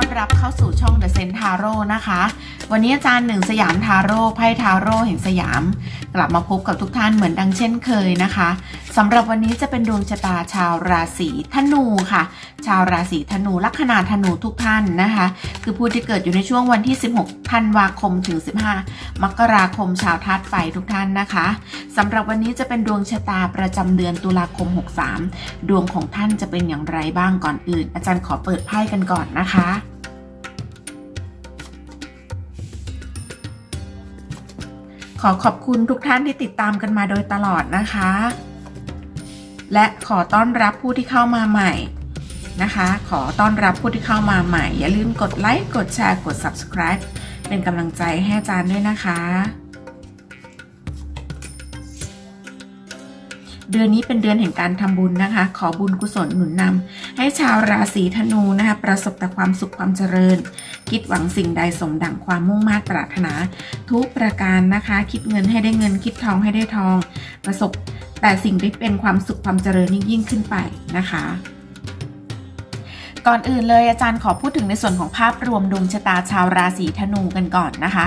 ต้อนรับเข้าสู่ช่อง The Sen Taro นะคะ วันนี้อาจารย์หนึ่งสยามทาโร่ไพ่ทาโร่แห่งสยาม กลับมาพบกับทุกท่านเหมือนดังเช่นเคยนะคะสำหรับวันนี้จะเป็นดวงชะตาชาวราศีธนูค่ะ ชาวราศีธนูลัคนาธนูทุกท่านนะคะ คือผู้ที่เกิดอยู่ในช่วงวันที่ 16 ธันวาคมถึง 15 มกราคมชาวธาตุไฟทุกท่านนะคะสำหรับวันนี้จะเป็นดวงชะตาประจำเดือนตุลาคม 63 ดวงของท่านจะเป็นอย่างไรบ้างก่อนอื่น อาจารย์ขอเปิดไพ่กันก่อนนะคะ ขอขอบคุณทุกท่านที่ติดตามกันมาโดยตลอดนะคะ และขอต้อนรับผู้ที่เข้ามาใหม่นะคะ ขอต้อนรับผู้ที่เข้ามาใหม่ อย่าลืมกดไลค์ กดแชร์ กด subscribe เป็นกำลังใจให้อาจารย์ด้วยนะคะ เดือนนี้เป็นเดือนแห่งการทำบุญนะคะ ขอบุญกุศลหนุนนำให้ชาวราศีธนูนะคะ ประสบแต่ความสุขความเจริญ คิดหวังสิ่งใดสมดังความมุ่งมา่ปรารถนา ทุกประการนะคะ คิดเงินให้ได้เงิน คิดทองให้ได้ทอง ประสบแต่สิ่งที่เป็นความสุขความเจริญยิ่งขึ้นไปนะคะ ก่อนอื่นเลยอาจารย์ขอพูดถึงในส่วนของภาพรวมดวงชะตาชาวราศีธนูกันก่อนนะคะ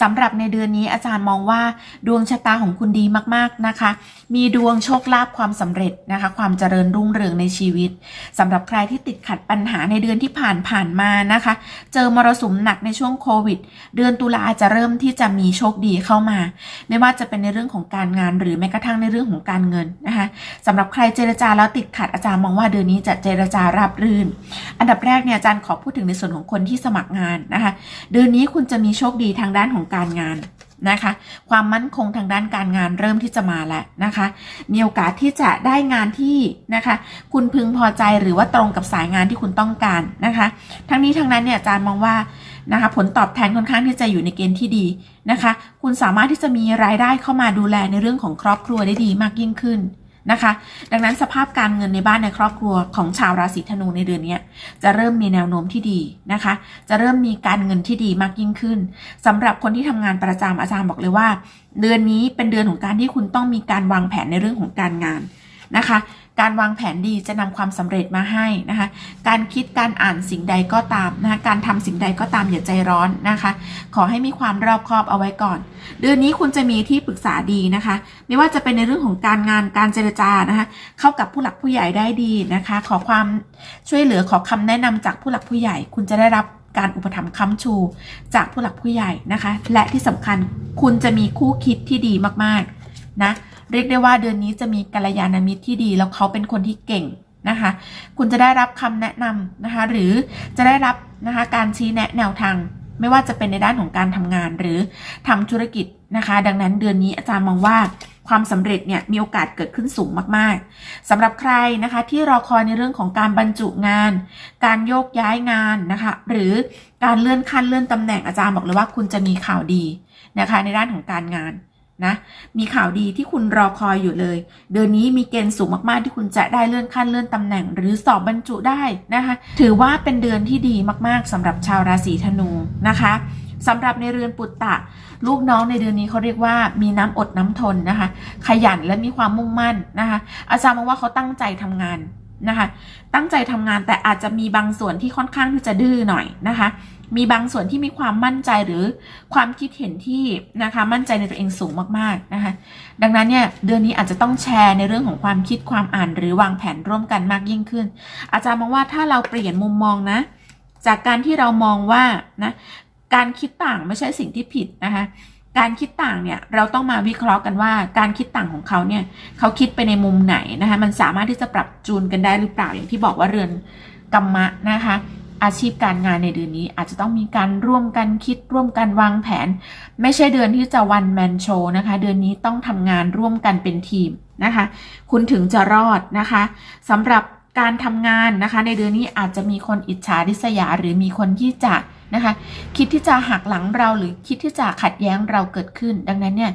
สำหรับในเดือนนี้อาจารย์มองว่าดวงชะตาของคุณดีมากๆนะคะ มีดวงโชคลาภความสำเร็จนะคะ ความเจริญรุ่งเรืองในชีวิตสำหรับใครที่ติดขัดปัญหาในเดือนที่ผ่านผ่านมานะคะ เจอมรสุมหนักในช่วงโควิด เดือนตุลาจะเริ่มที่จะมีโชคดีเข้ามา ไม่ว่าจะเป็นในเรื่องของการงาน หรือแม้กระทั่งในเรื่องของการเงินนะคะสำหรับใครเจรจาแล้วติดขัดอาจารย์มองว่าเดือนนี้จะเจรจาราบรื่นอันดับแรกเนี่ยอาจารย์ขอพูดถึงในส่วนของคนที่สมัครงานนะคะ เดือนนี้คุณจะมีโชคดีทางด้านของการงานนะคะ ความมั่นคงทางด้านการงานเริ่มที่จะมาแล้วนะคะ มีโอกาสที่จะได้งานที่นะคะ คุณพึงพอใจหรือว่าตรงกับสายงานที่คุณต้องการนะคะ ทั้งนี้ทั้งนั้นเนี่ยอาจารย์มองว่านะคะผลตอบแทนค่อนข้างที่จะอยู่ในเกณฑ์ที่ดีนะคะ คุณสามารถที่จะมีรายได้เข้ามาดูแลในเรื่องของครอบครัวได้ดีมากยิ่งขึ้น นะคะ ดังนั้นสภาพการเงินในบ้านในครอบครัวของชาวราศีธนูในเดือนนี้จะเริ่มมีแนวโน้มที่ดีนะคะ จะเริ่มมีการเงินที่ดีมากยิ่งขึ้นสำหรับคนที่ทำงานประจำอาจารย์บอกเลยว่า เดือนนี้เป็นเดือนของการที่คุณต้องมีการวางแผนในเรื่องของการงานนะคะ การวางแผนดีจะนำความสำเร็จมาให้นะคะ การคิดการอ่านสิ่งใดก็ตามนะคะ การทำสิ่งใดก็ตามอย่าใจร้อนนะคะ ขอให้มีความรอบคอบเอาไว้ก่อน เดือนนี้คุณจะมีที่ปรึกษาดีนะคะ ไม่ว่าจะเป็นในเรื่องของการงานการเจรจานะคะ เข้ากับผู้หลักผู้ใหญ่ได้ดีนะคะ ขอความช่วยเหลือขอคำแนะนำจากผู้หลักผู้ใหญ่ คุณจะได้รับการอุปถัมภ์ค้ำชู จากผู้หลักผู้ใหญ่นะคะ และที่สำคัญคุณจะมีคู่คิดที่ดีมากๆนะ เรียกได้ว่าเดือนนี้จะมีกัลยาณมิตรที่ดี แล้วเขาเป็นคนที่เก่งนะคะ คุณจะได้รับคำแนะนำนะคะ หรือจะได้รับนะคะการชี้แนะแนวทางไม่ว่าจะเป็นในด้านของการทำงานหรือทำธุรกิจนะคะ ดังนั้นเดือนนี้อาจารย์มองว่าความสำเร็จเนี่ยมีโอกาสเกิดขึ้นสูงมากๆสำหรับใครนะคะที่รอคอยในเรื่องของการบรรจุงาน การโยกย้ายงานนะคะ หรือการเลื่อนขั้นเลื่อนตำแหน่งอาจารย์บอกเลยว่าคุณจะมีข่าวดีนะคะ ในด้านของการงาน นะมีข่าวดีที่คุณรอคอยอยู่เลย เดือนนี้มีเกณฑ์สูงมากๆที่คุณจะได้เลื่อนขั้นเลื่อนตำแหน่ง หรือสอบบรรจุได้นะคะถือว่าเป็นเดือนที่ดีมากๆสำหรับชาวราศีธนูนะคะสำหรับในเรือนปุตตะ ลูกน้องในเดือนนี้เขาเรียกว่ามีน้ำอดน้ำทนนะคะ ขยันและมีความมุ่งมั่นนะคะ อาจารย์มองว่าเขาตั้งใจทำงานนะคะ ตั้งใจทำงานแต่อาจจะมีบางส่วนที่ค่อนข้างที่จะดื้อหน่อยนะคะ มีบางส่วนที่มีความมั่นใจหรือความคิดเห็นที่นะคะมั่นใจในตัวเองสูงมากๆนะคะดังนั้นเนี่ยเดือนนี้อาจจะต้องแชร์ในเรื่องของความคิดความอ่าน หรือวางแผนร่วมกันมากยิ่งขึ้น อาจารย์มองว่าถ้าเราเปลี่ยนมุมมองนะ จากการที่เรามองว่านะการคิดต่างไม่ใช่สิ่งที่ผิดนะคะการคิดต่างเนี่ยเราต้องมาวิเคราะห์กันว่าการคิดต่างของเขาเนี่ยเขาคิดไปในมุมไหนนะคะมันสามารถที่จะปรับจูนกันได้หรือเปล่าอย่างที่บอกว่าเรือนกรรมะนะคะ อาชีพการงานในเดือนนี้อาจจะต้องมีการร่วมกันคิดร่วมกันวางแผน ไม่ใช่เดือนที่จะวันแมนโชนะคะ เดือนนี้ต้องทำงานร่วมกันเป็นทีมนะคะ คุณถึงจะรอดนะคะสำหรับการทำงานนะคะ ในเดือนนี้อาจจะมีคนอิจฉาริษยาหรือมีคนที่จะนะคะคิดที่จะหักหลังเราหรือคิดที่จะขัดแย้งเราเกิดขึ้น ดังนั้นเนี่ย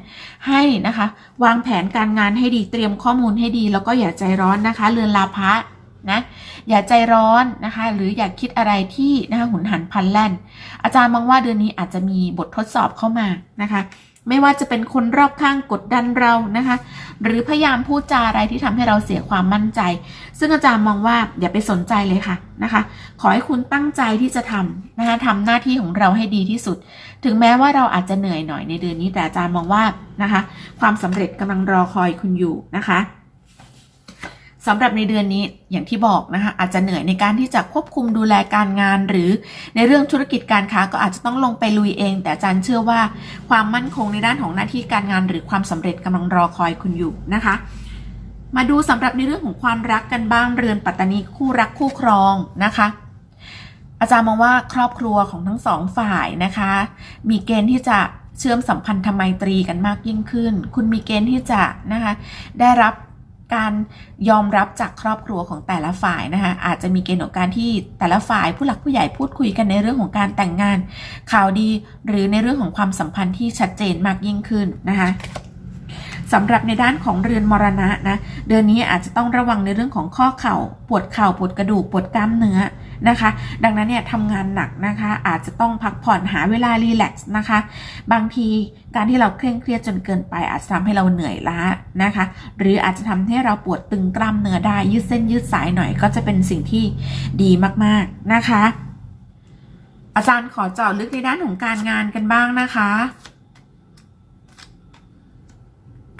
ให้นะคะ วางแผนการงานให้ดีเตรียมข้อมูลให้ดี แล้วก็อย่าใจร้อนนะคะ เรือนลาภะนะ อย่าใจร้อนนะคะ หรืออย่าคิดอะไรที่นะคะหุนหันพลันแล่น อาจารย์มองว่าเดือนนี้อาจจะมีบททดสอบเข้ามานะคะ ไม่ว่าจะเป็นคนรอบข้างกดดันเรานะคะ หรือพยายามพูดจาอะไรที่ทำให้เราเสียความมั่นใจ ซึ่งอาจารย์มองว่าอย่าไปสนใจเลยค่ะนะคะ ขอให้คุณตั้งใจที่จะทำนะคะทำหน้าที่ของเราให้ดีที่สุด ถึงแม้ว่าเราอาจจะเหนื่อยหน่อยในเดือนนี้แต่อาจารย์มองว่านะคะ ความสำเร็จกำลังรอคอยคุณอยู่นะคะ สำหรับในเดือนนี้อย่างที่บอกนะคะอาจจะเหนื่อยในการที่จะควบคุมดูแลการงาน หรือในเรื่องธุรกิจการค้าก็อาจจะต้องลงไปลุยเอง แต่อาจารย์เชื่อว่าความมั่นคงในด้านของหน้าที่การงาน หรือความสำเร็จกำลังรอคอยคุณอยู่นะคะ มาดูสำหรับในเรื่องของความรักกันบ้างเรือนปัตตานีคู่รักคู่ครองนะคะอาจารย์มองว่าครอบครัวของทั้งสองฝ่ายนะคะ มีเกณฑ์ที่จะเชื่อมสัมพันธไมตรีกันมากยิ่งขึ้น คุณมีเกณฑ์ที่จะนะคะได้รับ การยอมรับจากครอบครัวของแต่ละฝ่ายนะคะอาจจะมีเกณฑ์ของการที่แต่ละฝ่ายผู้หลักผู้ใหญ่พูดคุยกันในเรื่องของการแต่งงาน ข่าวดี หรือในเรื่องของความสัมพันธ์ที่ชัดเจนมากยิ่งขึ้นนะคะสำหรับในด้านของเรือนมรณะนะเดือนนี้อาจจะต้องระวังในเรื่องของข้อเข่าปวดเข่าปวดกระดูกปวดกล้ามเนื้อ นะคะ ดังนั้นเนี่ยทำงานหนักนะคะ อาจจะต้องพักผ่อนหาเวลารีแลกซ์นะคะ บางทีการที่เราเคร่งเครียดจนเกินไป อาจจะทำให้เราเหนื่อยล้านะคะ หรืออาจจะทำให้เราปวดตึงกล้ามเนื้อได้ยืดเส้นยืดสายหน่อยก็จะเป็นสิ่งที่ดีมากๆนะคะ อาจารย์ขอเจาะลึกในด้านของการงานกันบ้างนะคะ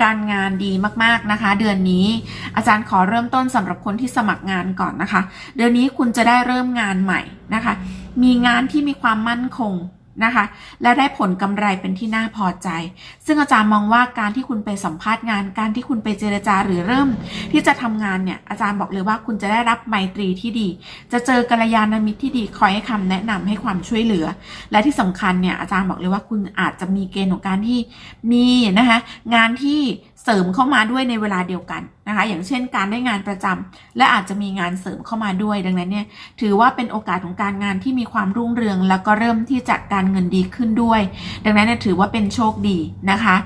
การงานดีมากๆนะคะ เดือนนี้ อาจารย์ขอเริ่มต้นสำหรับคนที่สมัครงานก่อนนะคะ เดือนนี้คุณจะได้เริ่มงานใหม่นะคะ มีงานที่มีความมั่นคงนะคะ และได้ผลกำไรเป็นที่น่าพอใจ ซึ่งอาจารย์มองว่าการที่คุณไปสัมภาษณ์งาน การที่คุณไปเจรจาหรือเริ่ม ที่จะทำงานเนี่ย อาจารย์บอกเลยว่าคุณจะได้รับไมตรีที่ดี จะเจอกัลยาณมิตรที่ดีคอยให้คำแนะนำให้ความช่วยเหลือ และที่สำคัญเนี่ยอาจารย์บอกเลยว่าคุณอาจจะมีเกณฑ์ของการที่มีนะคะงานที่ เสริมเข้ามาด้วยในเวลาเดียวกันนะคะ อย่างเช่นการได้งานประจำและอาจจะมีงานเสริมเข้ามาด้วย ดังนั้นเนี่ยถือว่าเป็นโอกาสของการงานที่มีความรุ่งเรือง แล้วก็เริ่มที่จะการเงินดีขึ้นด้วย ดังนั้นเนี่ยถือว่าเป็นโชคดีนะคะ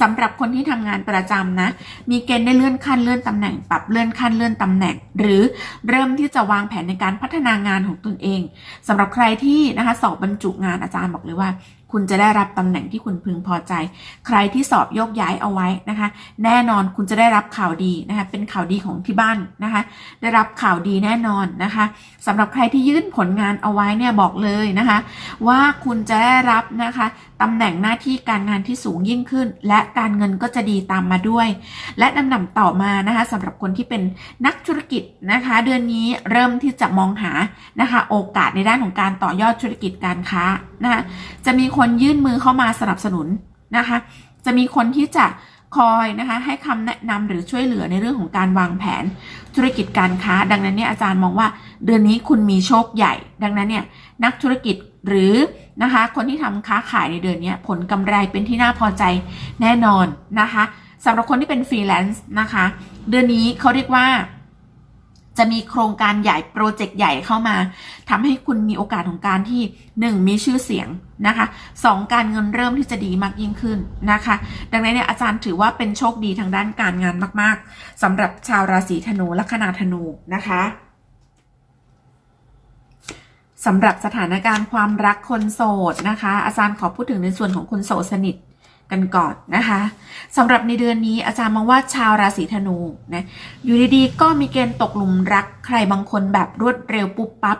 สำหรับคนที่ทำงานประจำนะ มีเกณฑ์ได้เลื่อนขั้นเลื่อนตำแหน่ง ปรับเลื่อนขั้นเลื่อนตำแหน่ง หรือเริ่มที่จะวางแผนในการพัฒนางานของตนเองสำหรับใครที่นะคะสอบบรรจุงานอาจารย์บอกเลยว่า คุณจะได้รับตำแหน่งที่คุณพึงพอใจ ใครที่สอบโยกย้ายเอาไว้นะคะ แน่นอนคุณจะได้รับข่าวดีนะคะ เป็นข่าวดีของที่บ้านนะคะ ได้รับข่าวดีแน่นอนนะคะสำหรับใครที่ยื่นผลงานเอาไว้เนี่ยบอกเลยนะคะ ว่าคุณจะได้รับนะคะตำแหน่งหน้าที่การงานที่สูงยิ่งขึ้น และการเงินก็จะดีตามมาด้วย และลำดับต่อมานะคะสำหรับคนที่เป็นนักธุรกิจนะคะ เดือนนี้เริ่มที่จะมองหานะคะ โอกาสในด้านของการต่อยอดธุรกิจการค้านะคะจะมีคนนยื่นมือเข้ามาสนับสนุนนะคะ จะมีคนที่จะคอยนะคะให้คำแนะนำหรือช่วยเหลือในเรื่องของการวางแผนธุรกิจการค้า ดังนั้นเนี่ยอาจารย์มองว่าเดือนนี้คุณมีโชคใหญ่ ดังนั้นเนี่ยนักธุรกิจหรือนะคะคนที่ทำค้าขายในเดือนนี้ผลกำไรเป็นที่น่าพอใจแน่นอนนะคะสำหรับคนที่เป็นฟรีแลนซ์นะคะ เดือนนี้เขาเรียกว่า จะมีโครงการใหญ่โปรเจกต์ใหญ่เข้ามาทำให้คุณมีโอกาสของการที่ 1 มีชื่อเสียงนะคะสองการเงินเริ่มที่จะดีมากยิ่งขึ้นนะคะ ดังนั้นเนี่ยอาจารย์ถือว่าเป็นโชคดีทางด้านการงานมาก ๆสำหรับชาวราศีธนูลัคนาธนูนะคะสำหรับสถานการณ์ความรักคนโสดนะคะ อาจารย์ขอพูดถึงในส่วนของคนโสดสนิท กันก่อนนะคะสำหรับในเดือนนี้อาจารย์มองว่าชาวราศีธนูนะอยู่ดีๆก็มีเกณฑ์ตกหลุมรักใครบางคนแบบรวดเร็วปุ๊บปั๊บ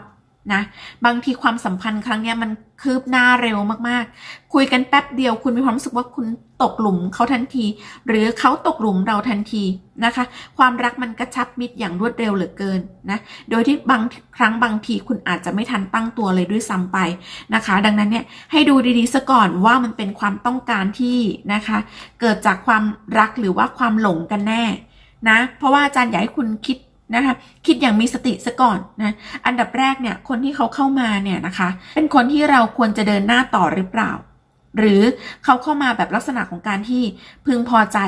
นะบางทีความสัมพันธ์ครั้งนี้มันคืบหน้าเร็วมากๆ คุยกันแป๊บเดียวคุณมีความรู้สึกว่าคุณตกหลุมเขาทันที หรือเขาตกหลุมเราทันทีนะคะ ความรักมันกระชับมิตรอย่างรวดเร็วเหลือเกินนะโดยที่บางครั้งบางทีคุณอาจจะไม่ทันตั้งตัวเลยด้วยซ้ำไปนะคะ ดังนั้นเนี่ยให้ดูดีๆซะก่อนว่ามันเป็นความต้องการที่นะคะ เกิดจากความรักหรือว่าความหลงกันแน่นะเพราะว่าอาจารย์อยากให้คุณคิด นะคะคิดอย่างมีสติซะก่อนนะอันดับแรกเนี่ยคนที่เขาเข้ามาเนี่ยนะคะเป็นคนที่เราควรจะเดินหน้าต่อหรือเปล่า หรือเขาเข้ามาแบบลักษณะของการที่พึงพอใจ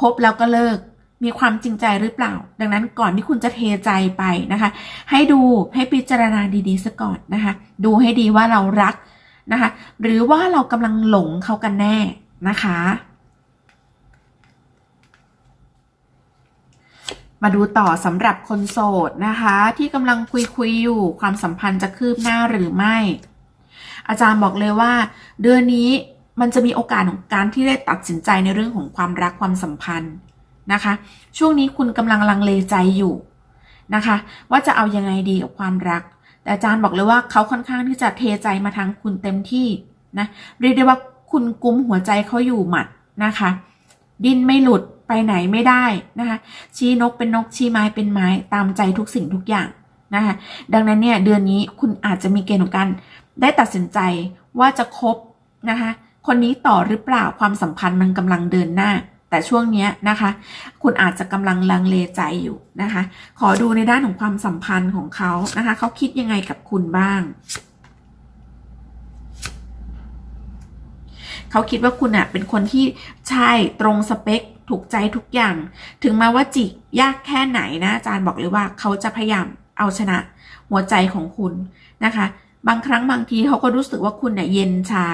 คบแล้วก็เลิกมีความจริงใจหรือเปล่า ดังนั้นก่อนที่คุณจะเทใจไปนะคะ ให้ดูให้พิจารณาดีๆซะก่อนนะคะ ดูให้ดีว่าเรารักนะคะ หรือว่าเรากำลังหลงเขากันแน่นะคะ มาดูต่อสำหรับคนโสดนะคะ ที่กำลังคุยคุยอยู่ความสัมพันธ์จะคืบหน้าหรือไม่ อาจารย์บอกเลยว่า เดือนนี้มันจะมีโอกาสของการที่ได้ตัดสินใจในเรื่องของความรักความสัมพันธ์นะคะ ช่วงนี้คุณกำลังลังเลใจอยู่นะคะ ว่าจะเอายังไงดีกับความรัก แต่อาจารย์บอกเลยว่าเขาค่อนข้างที่จะเทใจมาทางคุณเต็มที่นะเรียกได้ว่าคุณกุมหัวใจเขาอยู่หมัดนะคะ ดิ้นไม่หลุด ไปไหนไม่ได้นะคะชี้นกเป็นนกชี้ไม้เป็นไม้ตามใจทุกสิ่งทุกอย่างนะคะดังนั้นเนี่ยเดือนนี้คุณอาจจะมีเกณฑ์ของการได้ตัดสินใจว่าจะคบนะคะคนนี้ต่อหรือเปล่าความสัมพันธ์มันกำลังเดินหน้า แต่ช่วงนี้นะคะ คุณอาจจะกำลังลังเลใจอยู่นะคะ ขอดูในด้านของความสัมพันธ์ของเขานะคะเขาคิดยังไงกับคุณบ้างเขาคิดว่าคุณอะเป็นคนที่ใช่ตรงสเปค ถูกใจทุกอย่าง ถึงแม้ว่าจิกยากแค่ไหนนะอาจารย์บอกเลยว่าเขาจะพยายามเอาชนะหัวใจของคุณนะคะ บางครั้งบางทีเขาก็รู้สึกว่าคุณเนี่ยเย็นชา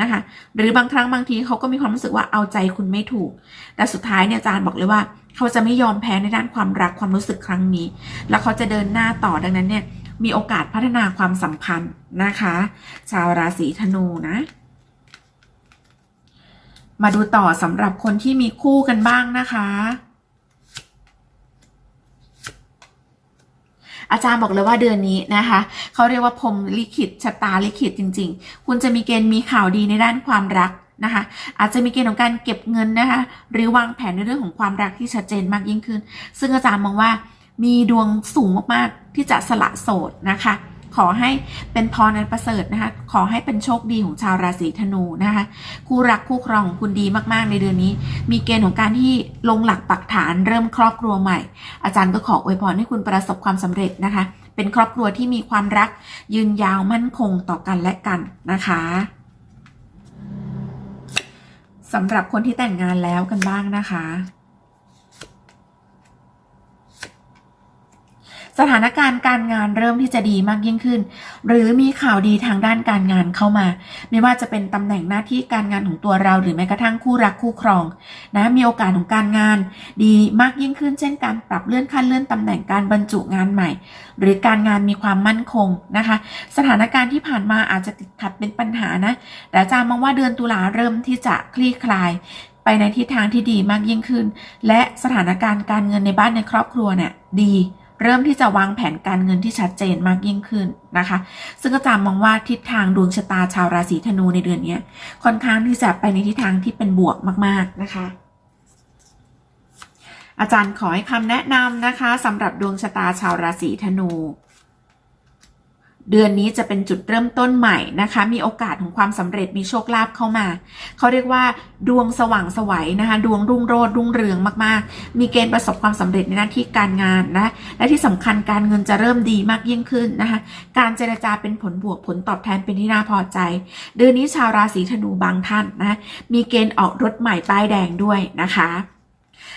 นะคะ หรือบางครั้งบางทีเขาก็มีความรู้สึกว่าเอาใจคุณไม่ถูก แต่สุดท้ายเนี่ยอาจารย์บอกเลยว่า เขาจะไม่ยอมแพ้ในด้านความรักความรู้สึกครั้งนี้ แล้วเขาจะเดินหน้าต่อดังนั้นเนี่ยมีโอกาสพัฒนาความสัมพันธ์นะคะ ชาวราศีธนูนะ มาดูต่อสำหรับคนที่มีคู่กันบ้างนะคะ อาจารย์บอกเลยว่าเดือนนี้นะคะเขาเรียกว่าพรมลิขิตชะตาลิขิตจริง ๆ คุณจะมีเกณฑ์มีข่าวดีในด้านความรักนะคะอาจจะมีเกณฑ์ของการเก็บเงินนะคะ หรือวางแผนในเรื่องของความรักที่ชัดเจนมากยิ่งขึ้น ซึ่งอาจารย์มองว่ามีดวงสูงมากๆที่จะสละโสดนะคะ ขอให้เป็นพรนันประเสริฐนะคะ ขอให้เป็นโชคดีของชาวราศีธนูนะคะ คู่รักคู่ครองของคุณดีมากๆในเดือนนี้ มีเกณฑ์ของการที่ลงหลักปักฐานเริ่มครอบครัวใหม่ อาจารย์ก็ขออวยพรให้คุณประสบความสำเร็จนะคะ เป็นครอบครัวที่มีความรักยืนยาวมั่นคงต่อกันและกันนะคะสำหรับคนที่แต่งงานแล้วกันบ้างนะคะ ถานการณ์การงานเริ่มที่จะดีมากยิ่งขึ้น หรือมีข่าวดีทางด้านการงานเข้ามา ไม่ว่าจะเป็นตำแหน่งหน้าที่การงานของตัวเราหรือแม้กระทั่งคู่รักคู่ครองนะมีโอกาสของการงาน ดีมากยิ่งขึ้น เช่น การปรับเลื่อนขั้นเลื่อนตำแหน่งการบรรจุงานใหม่ หรือการงานมีความมั่นคงนะคะ สถานการณ์ที่ผ่านมาอาจจะติดขัดเป็นปัญหานะแต่อาจารย์มองว่าเดือนตุลาเริ่มที่จะคลี่คลายไปในทิศทางที่ดีมากยิ่งขึ้น และสถานการณ์การเงินในบ้านในครอบครัวเนี่ยดี เริ่มที่จะวางแผนการเงินที่ชัดเจนมากยิ่งขึ้นนะคะ ซึ่งอาจารย์มองว่าทิศทางดวงชะตาชาวราศีธนูในเดือนนี้ค่อนข้างที่จะไปในทิศทางที่เป็นบวกมาก ๆนะคะอาจารย์ขอให้คำแนะนำนะคะสำหรับดวงชะตาชาวราศีธนู เดือนนี้จะเป็นจุดเริ่มต้นใหม่นะคะ มีโอกาสของความสำเร็จมีโชคลาภเข้ามา เขาเรียกว่า ดวงสว่างสวัยนะคะ ดวงรุ่งโรจน์รุ่งเรืองมากๆ มีเกณฑ์ประสบความสำเร็จในหน้าที่การงานนะ และที่สำคัญการเงินจะเริ่มดีมากยิ่งขึ้นนะคะ การเจรจาเป็นผลบวกผลตอบแทนเป็นที่น่าพอใจ เดือนนี้ชาวราศีธนูบางท่านนะ มีเกณฑ์ออกรถใหม่ป้ายแดงด้วยนะคะ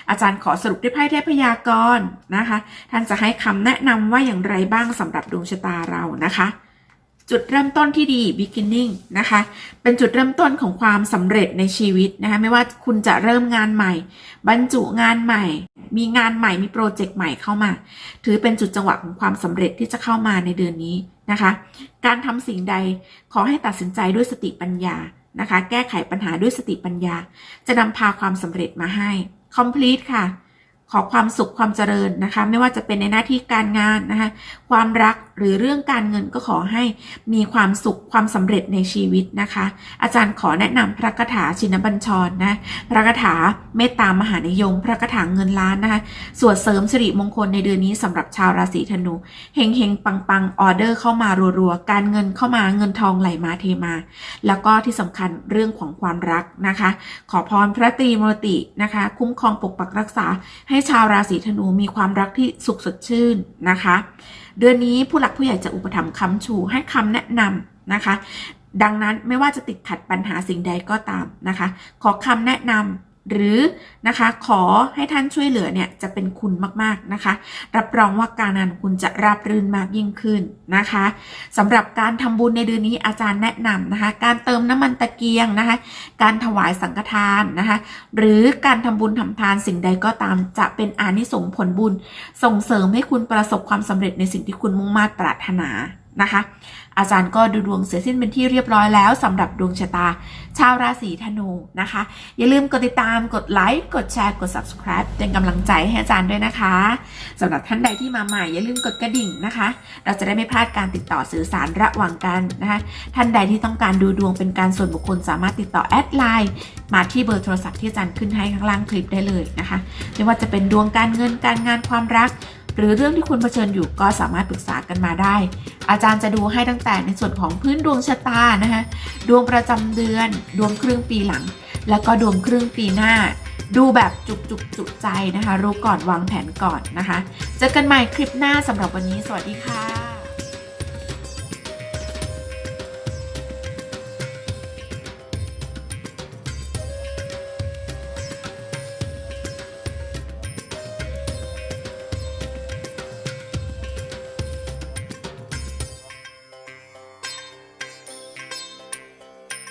อาจารย์ขอสรุปด้วยไพ่เทพยากรณ์นะคะ ท่านจะให้คำแนะนำว่าอย่างไรบ้างสำหรับดวงชะตาเรานะคะ จุดเริ่มต้นที่ดี beginning นะคะ เป็นจุดเริ่มต้นของความสำเร็จในชีวิตนะคะ ไม่ว่าคุณจะเริ่มงานใหม่ บรรจุงานใหม่ มีงานใหม่มีโปรเจกต์ใหม่เข้ามา ถือเป็นจุดจังหวะของความสำเร็จที่จะเข้ามาในเดือนนี้นะคะ การทำสิ่งใดขอให้ตัดสินใจด้วยสติปัญญานะคะ แก้ไขปัญหาด้วยสติปัญญา จะนำพาความสำเร็จมาให้ complete ค่ะ ขอความสุขความเจริญนะคะ ไม่ว่าจะเป็นในหน้าที่การงานนะคะ ความรักหรือเรื่องการเงินก็ขอให้มีความสุขความสำเร็จในชีวิตนะคะ อาจารย์ขอแนะนำพระคาถาชินบัญชรนะ พระคาถาเมตตามหานิยม พระคาถาเงินล้านนะคะสวดเสริมสิริมงคลในเดือนนี้สำหรับชาวราศีธนูเฮงเฮงปังปังออเดอร์เข้ามารัวๆการเงินเข้ามาเงินทองไหลมาเทมา แล้วก็ที่สำคัญเรื่องของความรักนะคะ ขอพรพระตรีมรตินะคะ คุ้มครองปกปักรักษาให้ชาวราศีธนูมีความรักที่สุขสดชื่นนะคะ เดือนนี้ผู้หลักผู้ใหญ่จะอุปถัมภ์ค้ำชูให้คำแนะนำนะคะ ดังนั้นไม่ว่าจะติดขัดปัญหาสิ่งใดก็ตามนะคะ ขอคำแนะนำ หรือนะคะขอให้ท่านช่วยเหลือเนี่ยจะเป็นคุณมากๆนะคะ รับรองว่าการงานคุณจะราบรื่นมากยิ่งขึ้นนะคะสำหรับการทำบุญในเดือนนี้อาจารย์แนะนำนะคะ การเติมน้ำมันตะเกียงนะคะ การถวายสังฆทานนะคะ หรือการทำบุญทำทานสิ่งใดก็ตามจะเป็นอานิสงส์ผลบุญ ส่งเสริมให้คุณประสบความสำเร็จในสิ่งที่คุณมุ่งมา่ปรารถนานะคะ อาจารย์ก็ดูดวงเสร็จสิ้นเป็นที่เรียบร้อยแล้วสำหรับดวงชะตา ชาวราศีธนูนะคะ อย่าลืมกดติดตามกดไลค์กดแชร์กด subscribe เป็นกำลังใจให้อาจารย์ด้วยนะคะสำหรับท่านใดที่มาใหม่ อย่าลืมกดกระดิ่งนะคะ เราจะได้ไม่พลาดการติดต่อสื่อสารระหว่างกันนะคะท่านใดที่ต้องการดูดวงเป็นการส่วนบุคคลสามารถติดต่อแอดไลน์มาที่เบอร์โทรศัพท์ที่อาจารย์ขึ้นให้ข้างล่างคลิปได้เลยนะคะไม่ว่าจะเป็นดวงการเงินการงานความรักหรือเรื่องที่คุณเผชิญอยู่ก็สามารถปรึกษากันมาได้ อาจารย์จะดูให้ตั้งแต่ในส่วนของพื้นดวงชะตานะคะดวงประจำเดือน ดวงครึ่งปีหลัง แล้วก็ดวงครึ่งปีหน้า ดูแบบจุกจุกจุกใจนะคะ รู้ก่อนวางแผนก่อนนะคะ เจอกันใหม่คลิปหน้าสำหรับวันนี้ สวัสดีค่ะ